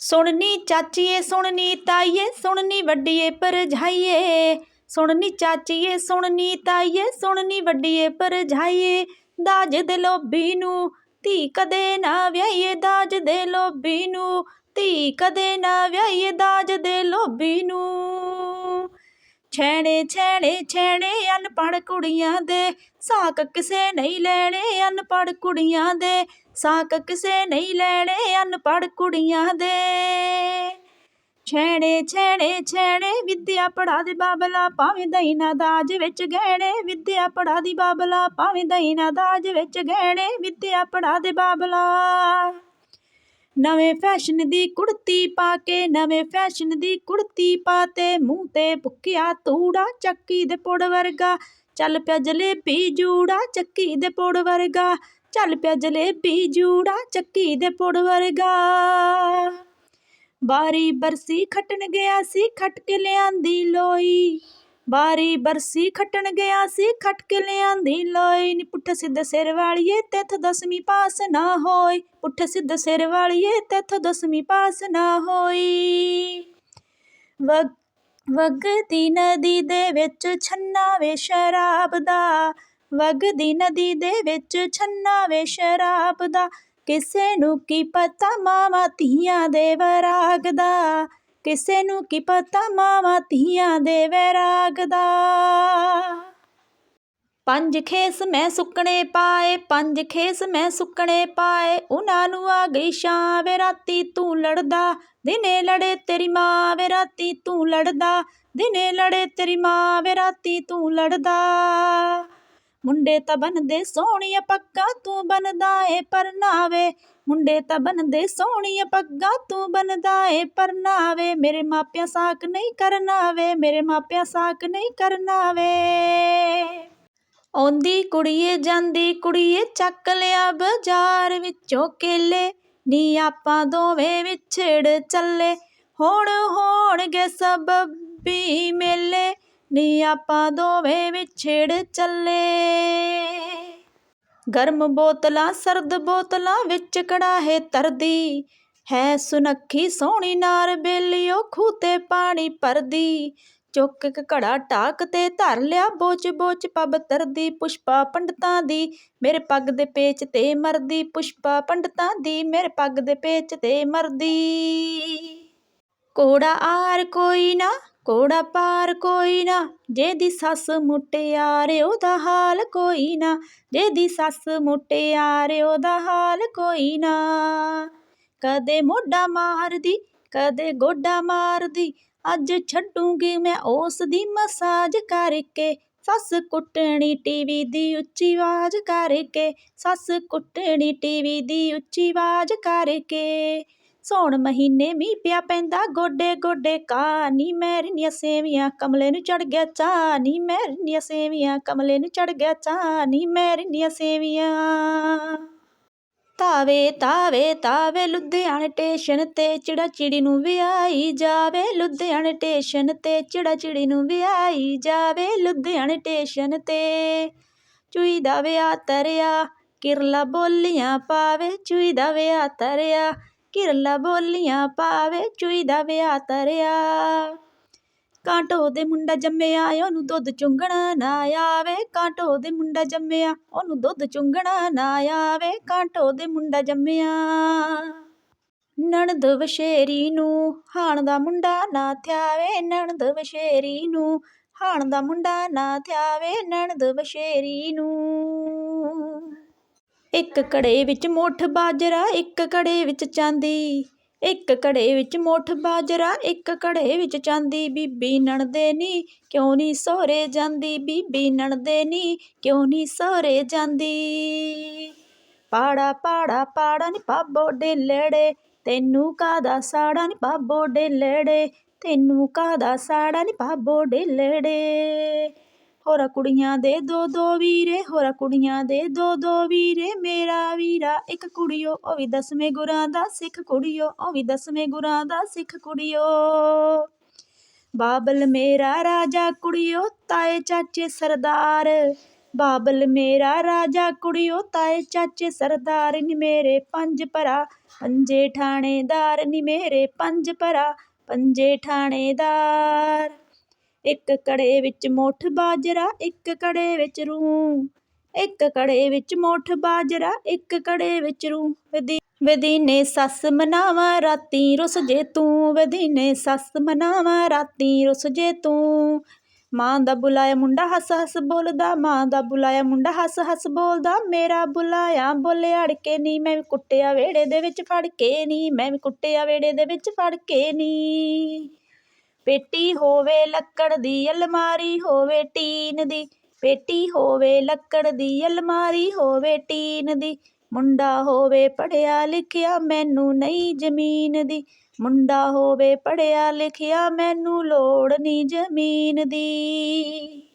ਸੁਣਨੀ ਚਾਚੀਏ, ਸੁਣਨੀ ਤਾਈਏ, ਸੁਣਨੀ ਵੱਡੀਏ ਭਰਜਾਈਏ। ਸੁਣਨੀ ਚਾਚੀਏ, ਸੁਣਨੀ ਤਾਈਏ, ਸੁਣਨੀ ਵੱਡੀਏ ਭਰਜਾਈਏ। ਦਾਜ ਦੇ ਲੋਭੀ ਨੂੰ ਧੀ ਕਦੇ ਨਾ ਵਿਆਹੀਏ, ਦਾਜ ਦੇ ਲੋਭੀ ਨੂੰ ਧੀ ਕਦੇ ਨਾ ਵਿਆਹੀਏ, ਦਾਜ ਦੇ ਲੋਭੀ ਨੂੰ। ਛੈਣੇ ਛੈਣੇ ਛੈਣੇ ਅਨਪੜ੍ਹ ਕੁੜੀਆਂ ਦੇ। ਸਾਕ ਕਿਸੇ ਨਹੀਂ ਲੈਣੇ ਅਨਪੜ੍ਹ ਕੁੜੀਆਂ ਦੇ। ਸਾਕ ਕਿਸੇ ਨਹੀਂ ਲੈਣੇ ਅਨਪੜ੍ਹ ਕੁੜੀਆਂ ਦੇ। ਛੈਣੇ ਛੈਣੇ ਛੈਣੇ, ਵਿਦਿਆ ਪੜਾ ਦੇ ਬਾਬਲਾ, ਭਾਵੇਂ ਦਈ ਦਾਜ ਵਿੱਚ ਗਹਿਣੇ। ਵਿਦਿਆ ਪੜਾ ਦੀ ਬਾਬਲਾ, ਭਾਵੇਂ ਦਈ ਦਾਜ ਵਿੱਚ ਗਹਿਣੇ। ਵਿਦਿਆ ਪੜਾ ਦੇ ਬਾਬਲਾ। ਨਵੇਂ ਫੈਸ਼ਨ ਦੀ ਕੁੜਤੀ ਪਾ ਕੇ, ਨਵੇਂ ਫੈਸ਼ਨ ਦੀ ਕੁੜਤੀ ਪਾ ਤੇ ਮੂੰਹ ਤੇ ਭੁੱਕਿਆ ਤੂੜਾ ਚੱਕੀ ਦੇ ਪੁੜ ਵਰਗਾ। ਚੱਲ ਪਿਆ ਜਲੇਬੀ ਜੂੜਾ ਚੱਕੀ ਦੇ ਪੁੜ ਵਰਗਾ। ਚੱਲ ਪਿਆ ਜਲੇਬੀ ਜੂੜਾ ਚੱਕੀ ਦੇ ਪੁੜ ਵਰਗਾ। ਬਾਰੀ ਬਰਸੀ ਖੱਟਣ ਗਿਆ ਸੀ, ਖੱਟ ਕੇ ਲਿਆਂਦੀ ਲੋਈ। ਬਾਰੀ ਬਰਸੀ ਖੱਟਣ ਗਿਆ ਸੀ, ਖੱਟ ਕੇ ਲਿਆਂਦੀ ਲੋਈ। ਨੀ ਪੁੱਠ ਸਿੱਧ ਸਿਰ ਵਾਲੀਏ, ਤੇਥ ਦਸਵੀਂ ਪਾਸ ਨਾ ਹੋਈ। ਪੁੱਠ ਸਿੱਧ ਸਿਰ ਵਾਲੀਏ, ਤੇਥ ਦਸਵੀਂ ਪਾਸ ਨਾ ਹੋਈ। ਵਗ, ਵਗਦੀ ਨਦੀ ਦੇ ਵਿੱਚ ਛੰਨਾ ਵੇ ਸ਼ਰਾਬ ਦਾ। ਵਗਦੀ ਨਦੀ ਦੇ ਵਿੱਚ ਛੰਨਾ ਵੇ ਸ਼ਰਾਬ ਦਾ। ਕਿਸੇ ਨੂੰ ਕੀ ਪਤਾ ਮਾਵਾਂ ਧੀਆਂ ਦੇ ਵਰਾਗ ਦਾ। ਕਿਸੇ ਨੂੰ ਕੀ ਪਤਾ ਮਾਵਾਂ ਧੀਆਂ ਦੇ ਵੈਰਾਗ ਦਾ। ਪੰਜ ਖੇਸ ਮੈਂ ਸੁੱਕਣੇ ਪਾਏ, ਪੰਜ ਖੇਸ ਮੈਂ ਸੁੱਕਣੇ ਪਾਏ, ਉਹਨਾਂ ਨੂੰ ਆ ਗਈ ਸ਼ਾਂ ਵੇ ਰਾਤੀ ਤੂੰ ਲੜਦਾ, ਦਿਨੇ ਲੜੇ ਤੇਰੀ ਮਾਂ ਵੇ ਰਾਤੀ ਤੂੰ ਲੜਦਾ, ਦਿਨੇ ਲੜੇ ਤੇਰੀ ਮਾਂ ਵੇ ਰਾਤੀ ਤੂੰ ਲੜਦਾ। ਮੁੰਡੇ ਤਾਂ ਬਣਦੇ ਸੋਹਣੀਆਂ ਪੱਗਾਂ ਤੂੰ ਬਣਦਾ ਏ ਪਰਨਾਵੇ। ਮੁੰਡੇ ਤਾਂ ਬਣਦੇ ਸੋਹਣੀਆਂ ਪੱਗਾਂ ਤੂੰ ਬਣਦਾ ਏ ਪਰਨਾਵੇ। ਮੇਰੇ ਮਾਪਿਆਂ ਸਾਕ ਨਹੀਂ ਕਰਨਾ ਵੇ ਮੇਰੇ ਮਾਪਿਆਂ ਸਾਕ ਨਹੀਂ ਕਰਨਾ ਵੇ ਆਉਂਦੀ ਕੁੜੀਏ ਜਾਂਦੀ, ਕੁੜੀਏ ਚੱਕ ਲਿਆ ਬਾਜ਼ਾਰ ਵਿੱਚੋਂ ਕੇਲੇ। ਨੀ ਆਪਾਂ ਦੋਵੇਂ ਵਿਛੜ ਚੱਲੇ, ਹੁਣ ਹੋਣਗੇ ਸਬੱਬੀ ਮੇਲੇ। ਨੀ ਆਪਾਂ ਦੋਵੇਂ ਵਿਛੜ ਚੱਲੇ। ਗਰਮ ਬੋਤਲਾਂ, ਸਰਦ ਬੋਤਲਾਂ ਵਿੱਚ ਕੜਾਹੇ ਤਰਦੀ। ਹੈ ਸੁਨੱਖੀ ਸੋਹਣੀ ਨਾਰ ਬੇਲੀਓ ਖੂਹ ਤੇ ਪਾਣੀ ਭਰਦੀ। ਚੁੱਕ ਕੇ ਘੜਾ ਟਾਕ ਤੇ ਧਰ ਲਿਆ, ਬੋਚ ਬੋਚ ਪੱਬ ਤਰਦੀ। ਪੁਸ਼ਪਾ ਪੰਡਤਾਂ ਦੀ ਮੇਰੇ ਪੱਗ ਦੇ ਪੇਚ ਤੇ ਮਰਦੀ। ਪੁਸ਼ਪਾ ਪੰਡਤਾਂ ਦੀ ਮੇਰੇ ਪੱਗ ਦੇ ਪੇਚ ਤੇ ਮਰਦੀ। ਕੋੜਾ ਆਰ ਕੋਈ ਨਾ ਕੋੜਾ ਪਾਰ ਕੋਈ ਨਾ, ਜਿਹਦੀ ਸੱਸ ਮੁਟਿਆਰ ਉਹਦਾ ਹਾਲ ਕੋਈ ਨਾ, ਜਿਹਦੀ ਸੱਸ ਮੁਟਿਆਰ ਉਹਦਾ ਹਾਲ ਕੋਈ ਨਾ। ਕਦੇ ਮੋਢਾ ਮਾਰਦੀ, ਕਦੇ ਗੋਡਾ ਮਾਰਦੀ, ਅੱਜ ਛੱਡੂਗੀ ਮੈਂ ਉਸ ਦੀ ਮਸਾਜ ਕਰਕੇ। ਸੱਸ ਕੁੱਟਣੀ ਟੀਵੀ ਦੀ ਉੱਚੀ ਆਵਾਜ਼ ਕਰਕੇ, ਸੱਸ ਕੁੱਟਣੀ ਟੀਵੀ ਦੀ ਉੱਚੀ ਆਵਾਜ਼ ਕਰਕੇ। ਸੌਣ ਮਹੀਨੇ ਮੀਂਹ ਪਿਆ ਪੈਂਦਾ। ਗੋਡੇ ਗੋਡੇ ਕਾ ਨੀ ਮੈਰੀਆਂ ਸੇਵੀਆਂ, ਕਮਲੇ ਨੂੰ ਚੜ ਗਿਆ ਚਾ ਨੀ ਮੈਰੀਆਂ ਸੇਵੀਆਂ, ਕਮਲੇ ਨੂੰ ਚੜ ਗਿਆ ਚਾ ਨੀ ਮੈਰੀਆਂ ਸੇਵੀਆਂ। ਤਾਵੇ ਤਾਵੇ ਤਾਵੇ ਲੁਧਿਆਣੇ ਟੇਸ਼ਨ ਤੇ ਚਿੜਾ ਚਿੜੀ ਨੂੰ ਵਿਆਹੀ ਜਾਵੇ। ਲੁਧਿਆਣੇ ਟੇਸ਼ਨ ਤੇ ਚਿੜਾ ਚਿੜੀ ਨੂੰ ਵਿਆਹੀ ਜਾਵੇ। ਲੁਧਿਆਣੇ ਟੇਸ਼ਨ ਤੇ ਚੂਈ ਦਾ ਵਿਆਹ ਤਰਿਆ ਕਿਰਲਾ ਬੋਲੀਆਂ ਪਾਵੇ। ਚੂਈ ਦਾ ਵਿਆਹ ਤਰਿਆ ਕਿਰਲਾ ਬੋਲੀਆਂ ਪਾਵੇ ਚੂਈ ਦਾ ਵਿਆਹ ਤਰਿਆ। ਕਾਂਟੋ ਦੇ ਮੁੰਡਾ ਜੰਮਿਆ, ਉਹਨੂੰ ਦੁੱਧ ਚੁੰਗਣਾ ਨਾ ਆਵੇ। ਕਾਂਟੋ ਦੇ ਮੁੰਡਾ ਜੰਮਿਆ, ਉਹਨੂੰ ਦੁੱਧ ਚੁੰਗਣਾ ਨਾ ਆਵੇ। ਕਾਂਟੋ ਦੇ ਮੁੰਡਾ ਜੰਮਿਆ। ਨਣਦ ਵਸ਼ੇਰੀ ਨੂੰ ਹਾਣ ਦਾ ਮੁੰਡਾ ਨਾ ਥਿਆਵੇ। ਨਣਦ ਵਸ਼ੇਰੀ ਨੂੰ ਹਾਣ ਦਾ ਮੁੰਡਾ ਨਾ ਥਿਆਵੇ। ਨਣਦ ਵਸ਼ੇਰੀ ਨੂੰ ਇੱਕ ਘੜੇ ਵਿੱਚ ਮੁੱਠ ਬਾਜਰਾ, ਇੱਕ ਘੜੇ ਵਿੱਚ ਚਾਂਦੀ। ਇੱਕ ਘੜੇ ਵਿੱਚ ਮੁੱਠ ਬਾਜਰਾ, ਇੱਕ ਘੜੇ ਵਿੱਚ ਚਾਂਦੀ। ਬੀਬੀ ਨਣਦੇ ਨੀ, ਕਿਉਂ ਨਹੀਂ ਸਹੁਰੇ ਜਾਂਦੀ? ਬੀਬੀ ਨਣਦੇ ਨੀ, ਕਿਉਂ ਨਹੀਂ ਸਹੁਰੇ ਜਾਂਦੀ? ਪਾੜਾ ਪਾੜਾ ਪਾੜਾ ਨੀ ਪਾਬੋ ਡੇਲੜੇ। ਤੈਨੂੰ ਕਾਦਾ ਸਾੜਾ ਨੀ ਪਾਬੋ ਡੇਲੜੇ? ਤੈਨੂੰ ਕਾਦਾ ਸਾੜਾ ਨੀ ਪਾਬੋ ਡੇਲੜੇ? ਹੋਰਾ ਕੁੜੀਆਂ ਦੇ ਦੋ ਦੋ ਵੀਰੇ, ਹੋਰਾ ਕੁੜੀਆਂ ਦੇ ਦੋ ਦੋ ਵੀਰੇ। ਮੇਰਾ ਵੀਰਾ ਇੱਕ ਕੁੜੀਓ, ਉਹ ਵੀ ਦਸਵੇਂ ਗੁਰਾਂ ਦਾ ਸਿੱਖ ਕੁੜੀਓ, ਉਹ ਵੀ ਦਸਵੇਂ ਗੁਰਾਂ ਦਾ ਸਿੱਖ ਕੁੜੀਓ। ਬਾਬਲ ਮੇਰਾ ਰਾਜਾ ਕੁੜੀਓ, ਤਾਏ ਚਾਚੇ ਸਰਦਾਰ। ਬਾਬਲ ਮੇਰਾ ਰਾਜਾ ਕੁੜੀਓ, ਤਾਏ ਚਾਚੇ ਸਰਦਾਰ। ਨੀ ਮੇਰੇ ਪੰਜ ਭਰਾ, ਪੰਜੇ ਠਾਣੇਦਾਰ। ਨੀ ਮੇਰੇ ਪੰਜ ਭਰਾ, ਪੰਜੇ ਠਾਣੇਦਾਰ। ਇੱਕ ਕੜੇ ਵਿੱਚ ਮੋਠ ਬਾਜਰਾ, ਇੱਕ ਕੜੇ ਵਿੱਚ ਰੂੰ। ਇੱਕ ਕੜੇ ਵਿੱਚ ਮੋਠ ਬਾਜਰਾ, ਇੱਕ ਕੜੇ ਵਿੱਚ ਰੂੰ। ਵਦੀ ਵਦੀਨੇ ਸੱਸ ਮਨਾਵਾਂ, ਰਾਤੀ ਰੁੱਸ ਜੇ ਤੂੰ। ਵਦੀਨੇ ਸੱਸ ਮਨਾਵਾਂ, ਰਾਤੀ ਰੁੱਸ ਜੇ ਤੂੰ। ਮਾਂ ਦਾ ਬੁਲਾਇਆ ਮੁੰਡਾ ਹੱਸ ਹੱਸ ਬੋਲਦਾ, ਮਾਂ ਦਾ ਬੁਲਾਇਆ ਮੁੰਡਾ ਹੱਸ ਹੱਸ ਬੋਲਦਾ। ਮੇਰਾ ਬੁਲਾਇਆ ਬੋਲੇ ਅੜ ਕੇ ਨੀ, ਮੈਂ ਵੀ ਕੁੱਟਿਆ ਵੇੜੇ ਦੇ ਵਿੱਚ ਫੜ ਕੇ ਨੀ। ਮੈਂ ਵੀ ਕੁੱਟਿਆ ਵੇੜੇ ਦੇ ਵਿੱਚ ਫੜ ਕੇ ਨੀ। ਪੇਟੀ ਹੋਵੇ ਲੱਕੜ ਦੀ ਅਲਮਾਰੀ, ਹੋਵੇ ਟੀਨ ਦੀ। ਪੇਟੀ ਹੋਵੇ ਲੱਕੜ ਦੀ ਅਲਮਾਰੀ, ਹੋਵੇ ਟੀਨ ਦੀ। ਮੁੰਡਾ ਹੋਵੇ ਪੜਿਆ ਲਿਖਿਆ, ਮੈਨੂੰ ਨਹੀਂ ਜ਼ਮੀਨ ਦੀ। ਮੁੰਡਾ ਹੋਵੇ ਪੜਿਆ ਲਿਖਿਆ, ਮੈਨੂੰ ਲੋੜ ਨਹੀਂ ਜ਼ਮੀਨ ਦੀ।